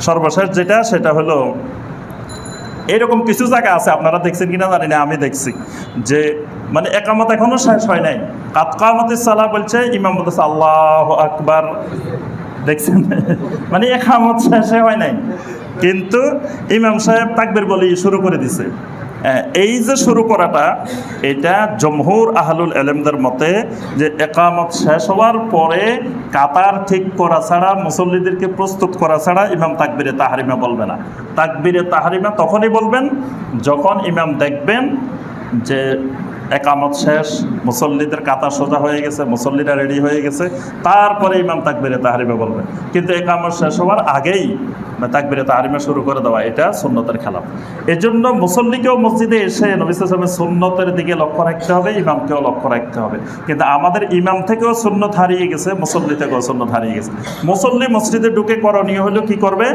সর্বশেষ যেটা, সেটা হলো, এরকম কিছু জায়গা আছে, আপনারা দেখছেন কিনা জানি না, আমি দেখছি, যে মানে একামত এখনও শেষ হয় নাই। কাতকামতের সালা বলছে, ইমাম আল্লাহ আকবার। দেখছেন? মানে একামত শেষে হয় নাই। কিন্তু ইমাম সাহেব তাকবির বলি শুরু করে দিছে। এই যে শুরু করাটা, এটা জমহুর আহলুল এলেমদের মতে যে একামত শেষ হওয়ার পরে কাতার ঠিক করা ছাড়া, মুসল্লিদেরকে প্রস্তুত করা ছাড়া ইমাম তাকবিরে তাহারিমা বলবে না। তাকবিরে তাহারিমা তখনই বলবেন যখন ইমাম দেখবেন যে একামত শেষ, মুসল্লিদের কাতার সোজা হয়ে গেছে, মুসল্লিরা রেডি হয়ে গেছে। তারপরে ইমাম তাকবিরে তাহারিমা বলবে। কিন্তু একামত শেষ হওয়ার আগেই তাকবিরে তাহারিমা শুরু করে দেওয়া, এটা সুন্নতের খেলাফ। এজন্য মুসল্লিকেও মসজিদে এসে নবিসের সুন্নতের দিকে লক্ষ্য রাখতে হবে, ইমামকেও লক্ষ্য রাখতে হবে। কিন্তু আমাদের ইমাম থেকেও সুন্নত হারিয়ে গেছে, মুসল্লি থেকেও সুন্নত হারিয়ে গেছে। মুসল্লি মসজিদে ঢুকে করণীয় হলো কি করবে?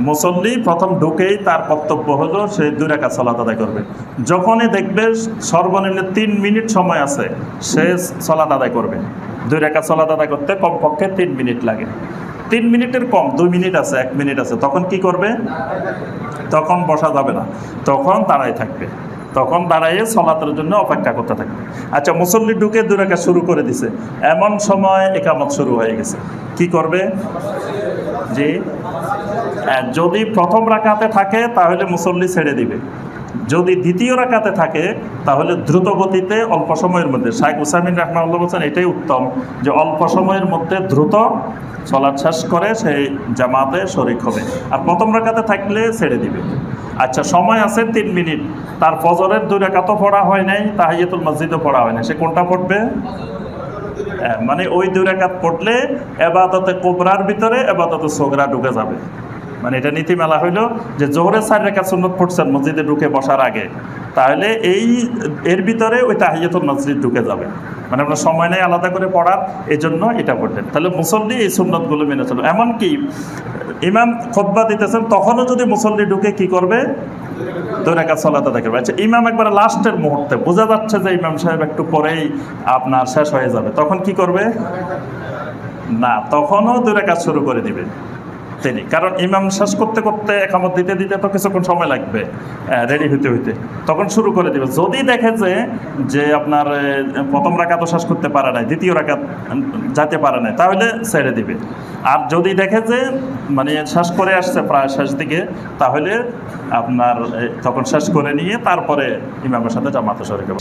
মুসল্লি প্রথম ঢুকেই তার কর্তব্য হলো, সে দুই রেখা সলাত আদায় করবে। যখনই দেখবে সর্বনিম্ন তিন মিনিট সময় আছে, সে সলাত আদায় করবে। দুই রেখা সলাত আদায় করতে কমপক্ষে তিন মিনিট লাগে। তিন মিনিটের কম, দুই মিনিট আছে, এক মিনিট আছে। তখন কি করবে? তখন বসা যাবে না। তখন দাঁড়াই থাকবে। তখন দাঁড়াইয়ে সলাতের জন্য অপেক্ষা করতে থাকবে। আচ্ছা মুসল্লি ঢুকে দু রেখা শুরু করে দিছে। এমন সময় একামত শুরু হয়ে গেছে। কি করবে? যে যদি প্রথম রাকাতে থাকে, তাহলে মুসল্লি ছেড়ে দিবে। যদি দ্বিতীয় রাকাতে থাকে, তাহলে দ্রুত গতিতে অল্প সময়ের মধ্যে। শাহেখ উসামিন রহমাউল্লাহ বলছেন, এটাই উত্তম যে অল্প সময়ের মধ্যে দ্রুত চলার শেষ করে সেই জামাতে শরিক হবে। আর প্রথম রাকাতে থাকলে ছেড়ে দিবে। আচ্ছা সময় আছে তিন মিনিট। তার ফজরের দুই রাকাতও পড়া হয় নাই, তাহিয়াতুল মসজিদও পড়া হয় নাই। সে কোনটা পড়বে? মানে ওই দুই রেখাত পড়লে এবার এবাদতে কোবরার ভিতরে এবাদতে সোগরা ঢুকে যাবে। মানে এটা নীতিমেলা হইল যে জোহরের চার রেখা সুন্নত পড়ছেন, মসজিদে ঢুকে বসার আগে। তাহলে এই, এর ভিতরে ওই তাহিয়াতুল মসজিদ ঢুকে যাবে। মানে আপনার সময় নেই আলাদা করে পড়ার এই জন্য এটা পড়লেন তাহলে মুসল্লি এই সুন্নতগুলো মেনে চলবে এমনকি ইমাম খোদ্া দিতেছেন, তখনও যদি মুসল্লি ঢুকে কি করবে? দুই রেখা সলাতে দেখবে আচ্ছা ইমাম একবার লাস্টের মুহূর্তে, বোঝা যাচ্ছে যে ইমাম সাহেব একটু পরেই আপনার শেষ হয়ে যাবে। তখন কি করবে? না, তখনও দুই রেখা শুরু করে দিবে। তিনি। কারণ ইমাম শেষ করতে করতে একামত দিতে দিতে তো কিছুক্ষণ সময় লাগবে রেডি হইতে হইতে। তখন শুরু করে দিবে। যদি দেখে যে যে আপনার প্রথম রাখা তো শেষ করতে পারে নাই, দ্বিতীয় রাখা যেতে পারে নাই, তাহলে ছেড়ে দিবে। আর যদি দেখে যে মানে শেষ করে আসছে প্রায় শেষ দিকে, তাহলে আপনার তখন শেষ করে নিয়ে তারপরে ইমামের সাথে জামাতে শরীকে